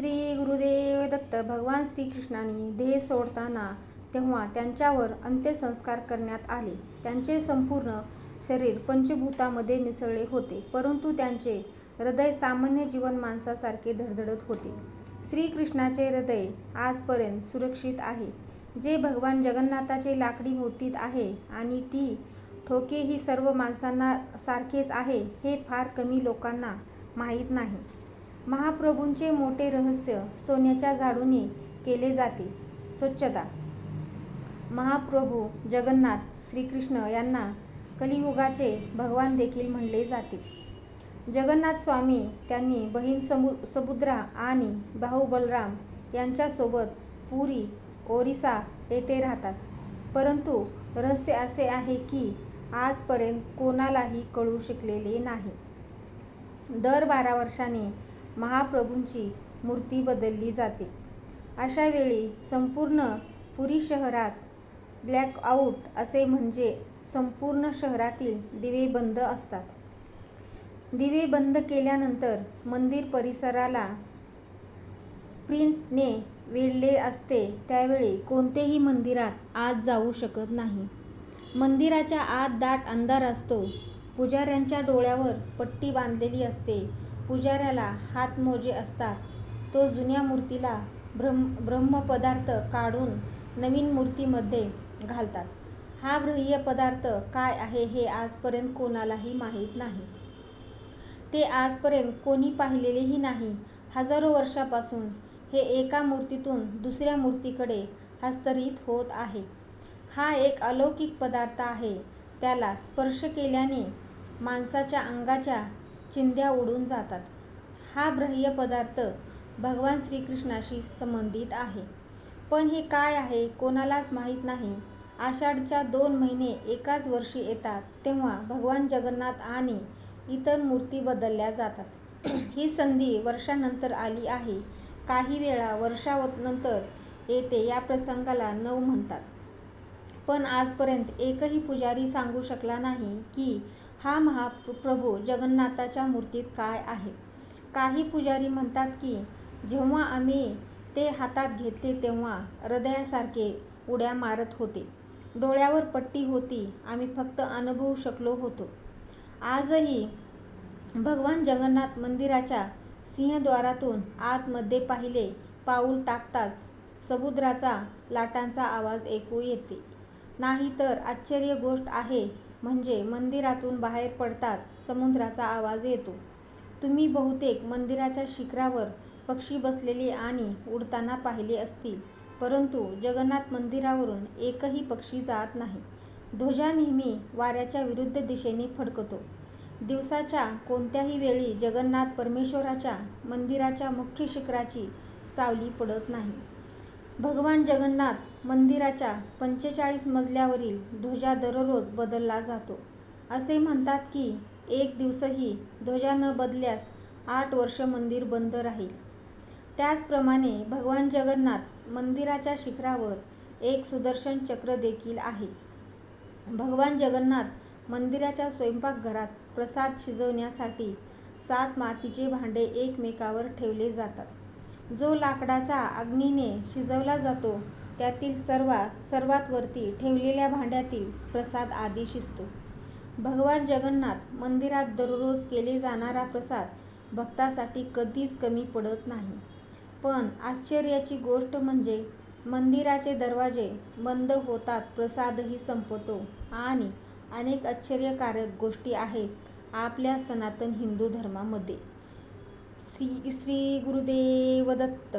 श्री गुरुदेव दत्त भगवान श्रीकृष्णाने देह सोडताना तेव्हा त्यांच्यावर अंत्यसंस्कार करण्यात आले. त्यांचे संपूर्ण शरीर पंचभूतामध्ये मिसळले होते परंतु त्यांचे हृदय सामान्य जीवन माणसासारखे धडधडत होते. श्रीकृष्णाचे हृदय आजपर्यंत सुरक्षित आहे. जे भगवान जगन्नाथाचे लाकडी मूर्तीत आहे आणि ती ठोके ही सर्व माणसांना सारखेच आहे हे फार कमी लोकांना माहीत नाही. महाप्रभूंचे मोठे रहस्य सोन्याच्या झाडूने केले जाते. स्वच्छता. महाप्रभू जगन्नाथ श्रीकृष्ण यांना कलियुगाचे भगवान देखील म्हणले जाते. जगन्नाथ स्वामी त्यांनी बहीण समु समुद्रा आणि भाऊ बलराम यांच्यासोबत पुरी ओरिसा येथे राहतात. परंतु रहस्य असे आहे की आजपर्यंत कोणालाही कळू शकलेले नाही. दर बारा वर्षांनी महाप्रभूंची मूर्ती बदलली जाते. अशावेळी संपूर्ण पुरी शहरात ब्लॅकआउट असे म्हणजे संपूर्ण शहरातील दिवे बंद असतात. दिवे बंद केल्यानंतर मंदिर परिसराला प्रिंटने वेढले असते त्यावेळी कोणतेही मंदिरात आत जाऊ शकत नाही. मंदिराच्या आत दाट अंधार असतो. पुजाऱ्यांच्या डोळ्यावर पट्टी बांधलेली असते. पुजाऱ्याला हातमोजे असतात. तो जुन्या मूर्तीला ब्रह्म ब्रह्मपदार्थ काढून नवीन मूर्तीमध्ये घालतात. हा ब्रह्य पदार्थ काय आहे हे आजपर्यंत कोणालाही माहीत नाही. ते आजपर्यंत कोणी पाहिलेलेही नाही. हजारो वर्षापासून हे एका मूर्तीतून दुसऱ्या मूर्तीकडे हस्तरित होत आहे. हा एक अलौकिक पदार्थ आहे. त्याला स्पर्श केल्याने माणसाच्या अंगाच्या चिंध्या उडून जातात. हा ब्रह्य पदार्थ भगवान श्रीकृष्णाशी संबंधित आहे. पण हे काय आहे कोणालाच माहीत नाही. आषाढच्या दोन महिने एकाच वर्षी येतात तेव्हा भगवान जगन्नाथ आणि इतर मूर्ती बदलल्या जातात. ही संधी वर्षानंतर आली आहे. काही वेळा वर्षानंतर येते या प्रसंगाला नव म्हणतात. पण आजपर्यंत एकही पुजारी सांगू शकला नाही की हा महाप्रभू जगन्नाथाच्या मूर्तीत काय आहे? काही पुजारी म्हणतात की जेव्हा आम्ही ते हातात घेतले तेव्हा हृदयासारखे उड्या मारत होते. डोळ्यावर पट्टी होती आम्ही फक्त अनुभवू शकलो होतो. आजही भगवान जगन्नाथ मंदिराच्या सिंहद्वारातून आतमध्ये पाहिले पाऊल टाकताच समुद्राचा लाटांचा आवाज ऐकू येते. नाहीतर आश्चर्य गोष्ट आहे म्हणजे मंदिरातून बाहेर पडताच समुद्राचा आवाज येतो. तुम्ही बहुतेक मंदिराच्या शिखरावर पक्षी बसलेले आणि उडताना पाहिले असतील परंतु जगन्नाथ मंदिरावरून एकही पक्षी जात नाही. ध्वजा नेहमी वाऱ्याच्या विरुद्ध दिशेने फडकतो. दिवसाच्या कोणत्याही वेळी जगन्नाथ परमेश्वराच्या मंदिराच्या मुख्य शिखराची सावली पडत नाही. भगवान जगन्नाथ मंदिराच्या पंचेचाळीस मजल्यावरील ध्वजा दररोज बदलला जातो. असे म्हणतात की एक दिवसही ध्वजा न बदल्यास आठ वर्ष मंदिर बंद राहील. त्याचप्रमाणे भगवान जगन्नाथ मंदिराच्या शिखरावर एक सुदर्शन चक्र देखील आहे. भगवान जगन्नाथ मंदिराच्या स्वयंपाकघरात प्रसाद शिजवण्यासाठी सात मातीचे भांडे एकमेकावर ठेवले जातात. जो लाकडाच्या अग्नीने शिजवला जातो त्यातील सर्वात सर्वात वरती ठेवलेल्या भांड्यातील प्रसाद आधी शिजतो. भगवान जगन्नाथ मंदिरात दररोज केले जाणारा प्रसाद भक्तासाठी कधीच कमी पडत नाही. पण आश्चर्याची गोष्ट म्हणजे मंदिराचे दरवाजे बंद होतात प्रसादही संपतो आणि अनेक आश्चर्यकारक गोष्टी आहेत आपल्या सनातन हिंदू धर्मामध्ये. श्री श्री गुरुदेव दत्त